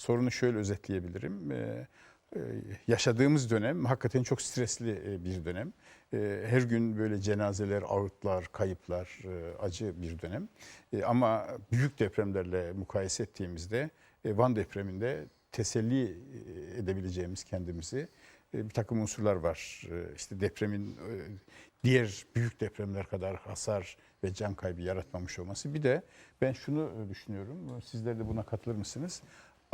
sorunu şöyle özetleyebilirim. Ee, e, yaşadığımız dönem hakikaten çok stresli e, bir dönem. E, Her gün böyle cenazeler, ağıtlar, kayıplar, e, acı bir dönem. Ama büyük depremlerle mukayese ettiğimizde Van depreminde teselli edebileceğimiz kendimizi bir takım unsurlar var. İşte depremin diğer büyük depremler kadar hasar ve can kaybı yaratmamış olması. Bir de ben şunu düşünüyorum, sizler de buna katılır mısınız?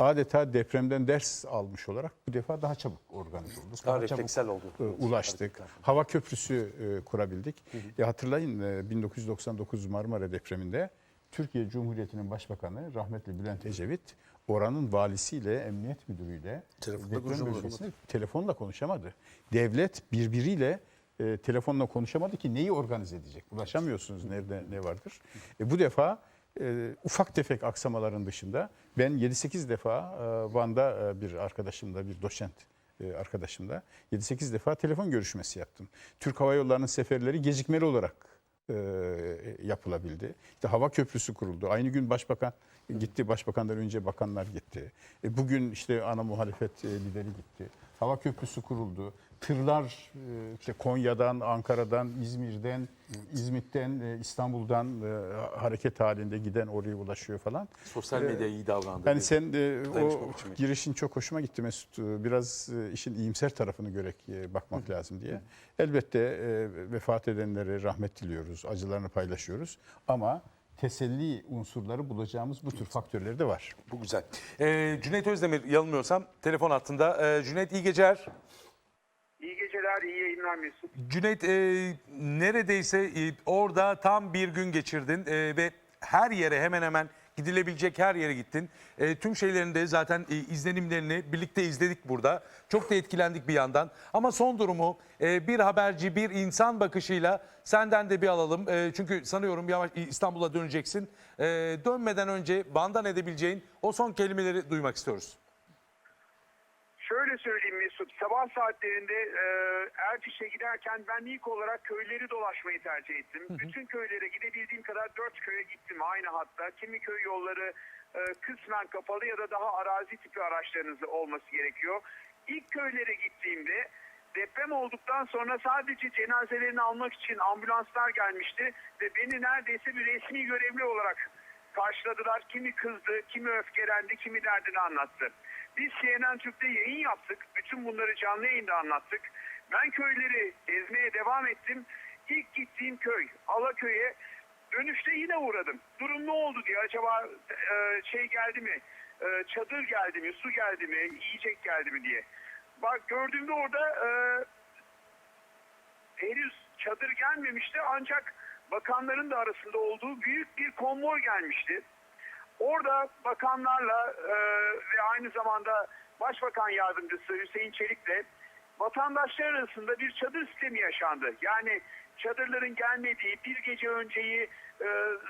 Adeta depremden ders almış olarak bu defa daha çabuk organize olduk. Daha çabuk, refleksel oldu. e, ulaştık. Hava köprüsü e, kurabildik. E, hatırlayın e, 1999 Marmara depreminde Türkiye Cumhuriyeti'nin Başbakanı rahmetli Bülent Ecevit oranın valisiyle, emniyet müdürüyle Telefonda konuşamadı. telefonla konuşamadı. Devlet birbiriyle e, telefonla konuşamadı ki neyi organize edecek? Ulaşamıyorsunuz nerede ne vardır. E, bu defa e, ufak tefek aksamaların dışında ben 7-8 defa e, Van'da e, bir arkadaşımla bir doçent e, arkadaşımla 7-8 defa telefon görüşmesi yaptım. Türk Hava Yolları'nın seferleri gecikmeli olarak e, yapılabildi. İşte hava köprüsü kuruldu. Aynı gün başbakan gitti, başbakandan önce bakanlar gitti. E, bugün işte ana muhalefet e, lideri gitti. Hava köprüsü kuruldu. Tırlar e, işte Konya'dan, Ankara'dan, İzmir'den, İzmit'ten, e, İstanbul'dan e, hareket halinde giden oraya ulaşıyor falan. Sosyal medya iyi davrandı. Yani sen e, o girişin çok hoşuma gitti Mesut. Biraz işin iyimser tarafını görerek bakmak lazım diye. Elbette vefat edenlere rahmet diliyoruz, acılarını paylaşıyoruz. Ama teselli unsurları bulacağımız bu tür faktörler de var. Bu güzel. Ee, Cüneyt Özdemir yanılmıyorsam telefon hattında. Ee, Cüneyt iyi geceler. İyi geceler, iyi yayınlar Mesut. Cüneyt e, neredeyse e, orada tam bir gün geçirdin e, ve her yere hemen hemen gidilebilecek her yere gittin. E, tüm şeylerin de zaten e, izlenimlerini birlikte izledik burada. Çok da etkilendik bir yandan. Ama son durumu e, bir haberci, bir insan bakışıyla senden de bir alalım. E, çünkü sanıyorum yavaş İstanbul'a döneceksin. E, dönmeden önce bandan edebileceğin o son kelimeleri duymak istiyoruz. Şöyle söyleyeyim sabah saatlerinde e, Erciş'e giderken ben ilk olarak köyleri dolaşmayı tercih ettim. Bütün köylere gidebildiğim kadar dört köye gittim aynı hatta. Kimi köy yolları e, kısmen kapalı ya da daha arazi tipi araçlarınız olması gerekiyor. İlk köylere gittiğimde deprem olduktan sonra sadece cenazelerini almak için ambulanslar gelmişti ve beni neredeyse bir resmi görevli olarak karşıladılar. Kimi kızdı, kimi öfkelendi, kimi derdini anlattı. Biz CNN Türk'te yayın yaptık. Bütün bunları canlı yayında anlattık. Ben köyleri gezmeye devam ettim. İlk gittiğim köy Alaköy'e dönüşte yine uğradım. Durum ne oldu diye acaba e, şey geldi mi? E, çadır geldi mi? Su geldi mi? Yiyecek geldi mi diye. Bak gördüğümde orada e, henüz çadır gelmemişti ancak bakanların da arasında olduğu büyük bir konvoy gelmişti. Orada bakanlarla e, ve aynı zamanda Başbakan Yardımcısı Hüseyin Çelik'le vatandaşlar arasında bir çadır sistemi yaşandı. Yani çadırların gelmediği, bir gece önceyi e,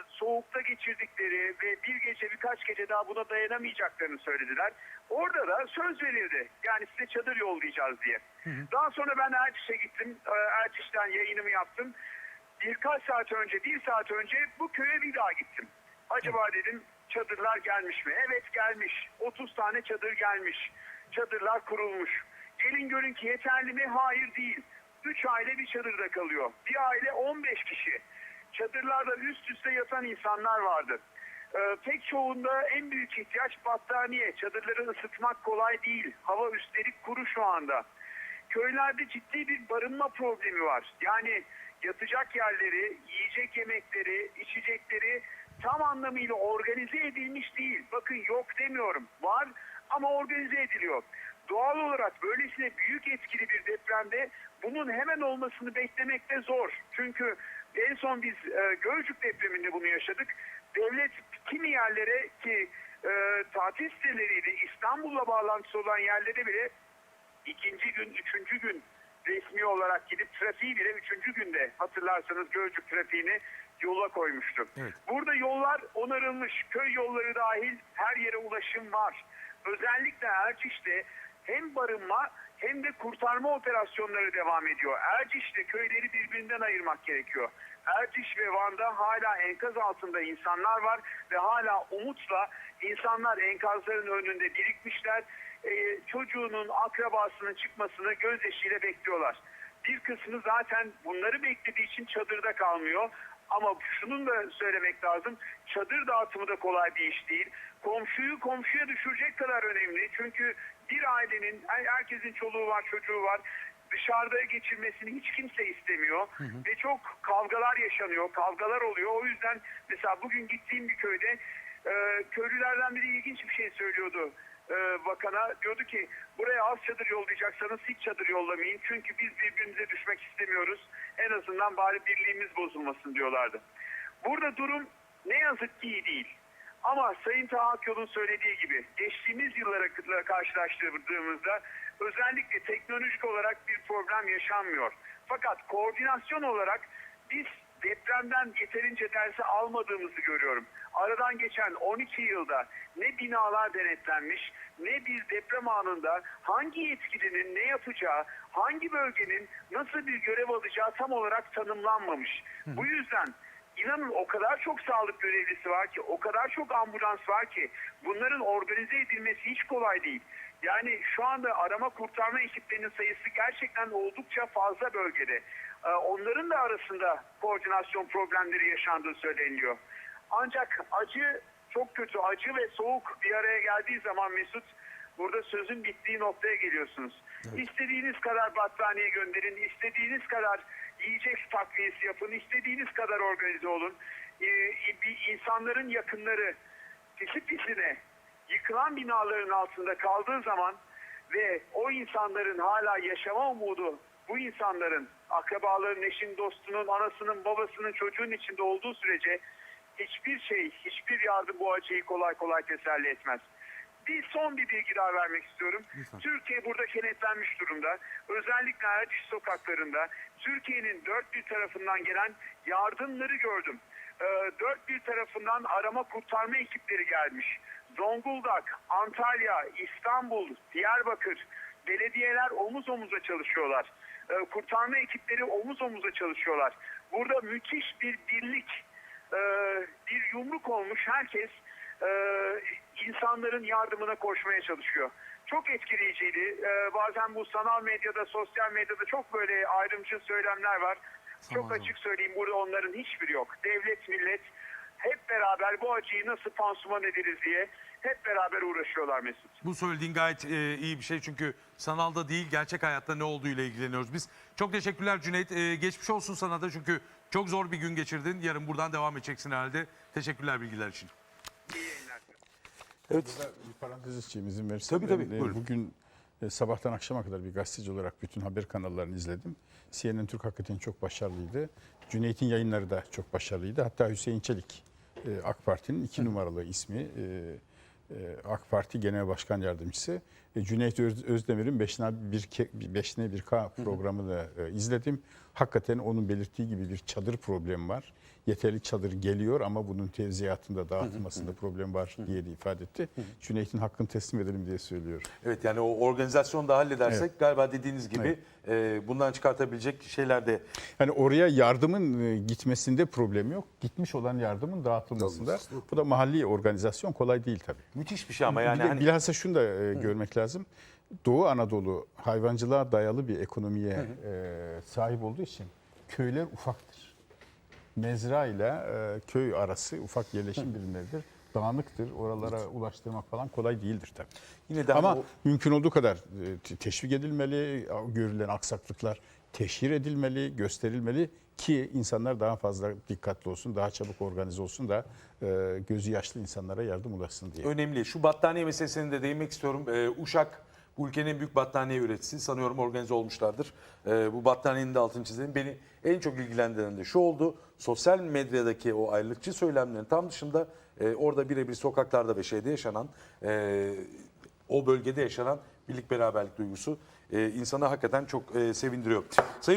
soğukta geçirdikleri ve bir gece birkaç gece daha buna dayanamayacaklarını söylediler. Orada da söz verildi. Yani size çadır yollayacağız diye. Daha sonra ben Erciş'e gittim. Erciş'ten yayınımı yaptım. Birkaç saat önce, bir saat önce bu köye bir daha gittim. Acaba dedim çadırlar gelmiş mi? Evet gelmiş. 30 tane çadır gelmiş. Çadırlar kurulmuş. Gelin görün ki yeterli mi? Hayır değil. 3 aile bir çadırda kalıyor. Bir aile 15 kişi. Çadırlarda üst üste yatan insanlar vardı. Ee, pek çoğunda en büyük ihtiyaç battaniye. Çadırları ısıtmak kolay değil. Hava üstelik kuru şu anda. Köylerde ciddi bir barınma problemi var. Yani yatacak yerleri, yiyecek yemekleri, içecekleri tam anlamıyla organize edilmiş değil. Bakın yok demiyorum. Var ama organize ediliyor. Doğal olarak böylesine büyük etkili bir depremde bunun hemen olmasını beklemek de zor. Çünkü en son biz e, Gölcük depreminde bunu yaşadık. Devlet kimi yerlere ki e, tatil siteleriyle İstanbul'la bağlantısı olan yerlere bile ikinci gün, üçüncü gün resmi olarak gidip trafiği bile üçüncü günde hatırlarsanız Gölcük trafiğini yola koymuştu. Evet. Burada yollar onarılmış. Köy yolları dahil her yere ulaşım var. Özellikle Erciş'te hem barınma hem de kurtarma operasyonları devam ediyor. Erciş'te köyleri birbirinden ayırmak gerekiyor. Erciş ve Van'da hala enkaz altında insanlar var ve hala umutla insanlar enkazların önünde birikmişler. Ee, çocuğunun akrabasının çıkmasını gözyaşıyla bekliyorlar. Bir kısmı zaten bunları beklediği için çadırda kalmıyor. Ama şunun da söylemek lazım. Çadır dağıtımı da kolay bir iş değil. Komşuyu komşuya düşürecek kadar önemli. Çünkü bir ailenin, her- herkesin çoluğu var, çocuğu var. Dışarıda geçirmesini hiç kimse istemiyor. Ve çok kavgalar yaşanıyor, kavgalar oluyor. O yüzden mesela bugün gittiğim bir köyde e, köylülerden biri ilginç bir şey söylüyordu e, bakana. Diyordu ki buraya az çadır yollayacaksanız hiç çadır yollamayın. Çünkü biz birbirimize düşmek istemiyoruz. En azından bari birliğimiz bozulmasın diyorlardı. Burada durum ne yazık ki iyi değil. Ama Sayın Taha Akyol'un söylediği gibi geçtiğimiz yıllara karşılaştırdığımızda özellikle teknolojik olarak bir problem yaşanmıyor. Fakat koordinasyon olarak biz depremden yeterince dersi almadığımızı görüyorum. Aradan geçen 12 yılda ne binalar denetlenmiş ne bir deprem anında hangi yetkilinin ne yapacağı, hangi bölgenin nasıl bir görev alacağı tam olarak tanımlanmamış. Bu yüzden İnanın o kadar çok sağlık görevlisi var ki, o kadar çok ambulans var ki bunların organize edilmesi hiç kolay değil. Yani şu anda arama kurtarma ekiplerinin sayısı gerçekten oldukça fazla bölgede. Ee, Onların da arasında koordinasyon problemleri yaşandığı söyleniyor. Ancak acı çok kötü, acı ve soğuk bir araya geldiği zaman Mesut burada sözün bittiği noktaya geliyorsunuz. İstediğiniz kadar battaniye gönderin, istediğiniz kadar yiyecek takviyesi yapın, istediğiniz kadar organize olun. Ee, bir insanların yakınları pisi pisine yıkılan binaların altında kaldığı zaman ve o insanların hala yaşama umudu bu insanların akrabaların, eşin, dostunun, anasının, babasının, çocuğun içinde olduğu sürece hiçbir şey, hiçbir yardım bu acıyı kolay kolay teselli etmez. Bir son bir bilgi daha vermek istiyorum. Türkiye burada kenetlenmiş durumda. Özellikle Erciş sokaklarında Türkiye'nin dört bir tarafından gelen yardımları gördüm. Ee, dört bir tarafından arama kurtarma ekipleri gelmiş. Zonguldak, Antalya, İstanbul, Diyarbakır belediyeler omuz omuza çalışıyorlar. Ee, kurtarma ekipleri omuz omuza çalışıyorlar. Burada müthiş bir birlik, e, bir yumruk olmuş herkes e, insanların yardımına koşmaya çalışıyor. Çok etkileyiciydi. E, bazen bu sanal medyada, sosyal medyada çok böyle ayrımcı söylemler var. Çok açık söyleyeyim burada onların hiçbiri yok. Devlet, millet hep beraber bu acıyı nasıl pansuman ederiz diye hep beraber uğraşıyorlar Mesut. Bu söylediğin gayet e, iyi bir şey çünkü sanalda değil gerçek hayatta ne olduğuyla ilgileniyoruz biz. Çok teşekkürler Cüneyt. E, geçmiş olsun sana da çünkü çok zor bir gün geçirdin. Yarın buradan devam edeceksin herhalde. Teşekkürler bilgiler için. İyi yayınlar. Evet. Bir parantez içeyim izin verirsen. Tabii, tabii, Ben, e, buyurun. Bugün e, sabahtan akşama kadar bir gazeteci olarak bütün haber kanallarını izledim. CNN Türk hakikaten çok başarılıydı. Cüneyt'in yayınları da çok başarılıydı. Hatta Hüseyin Çelik e, AK Parti'nin iki numaralı ismi. e, e, AK Parti Genel Başkan Yardımcısı. E, Cüneyt Öz- Özdemir'in Beşne bir Ke- Beşne bir K programını da e, izledim. Hakikaten onun belirttiği gibi bir çadır problemi var. Yeterli çadır geliyor ama bunun tevziyatında, dağıtılmasında problem var diye de ifade etti. Cüneyt'in hakkını teslim edelim diye söylüyor. Evet yani o organizasyonu da halledersek galiba dediğiniz gibi e, bundan çıkartabilecek şeyler de Yani oraya yardımın e, gitmesinde problem yok. Gitmiş olan yardımın dağıtılmasında. Bu da mahalli organizasyon kolay değil tabii. müthiş bir şey ama yani bir de hani bilhassa şunu da görmek lazım. Doğu Anadolu hayvancılığa dayalı bir ekonomiye e, sahip olduğu için köyler ufaktır. Mezra ile e, köy arası ufak yerleşim birimleridir. Dağınıktır. Oralara ulaştırmak falan kolay değildir tabii. yine de Ama hani o- mümkün olduğu kadar e, te- teşvik edilmeli, görülen aksaklıklar teşhir edilmeli, gösterilmeli ki insanlar daha fazla dikkatli olsun, daha çabuk organize olsun da e, gözü yaşlı insanlara yardım ulaşsın diye. önemli. Şu battaniye meselesine de değinmek istiyorum. Ee, Uşak ülkenin en büyük battaniye üreticisi. Sanıyorum organize olmuşlardır. Ee, bu battaniyenin de altını çizelim. Beni en çok ilgilendiren de şu oldu. Sosyal medyadaki o ayrılıkçı söylemlerin tam dışında e, orada birebir sokaklarda ve şeyde yaşanan e, o bölgede yaşanan birlik beraberlik duygusu e, insanı hakikaten çok e, sevindiriyor. Sayın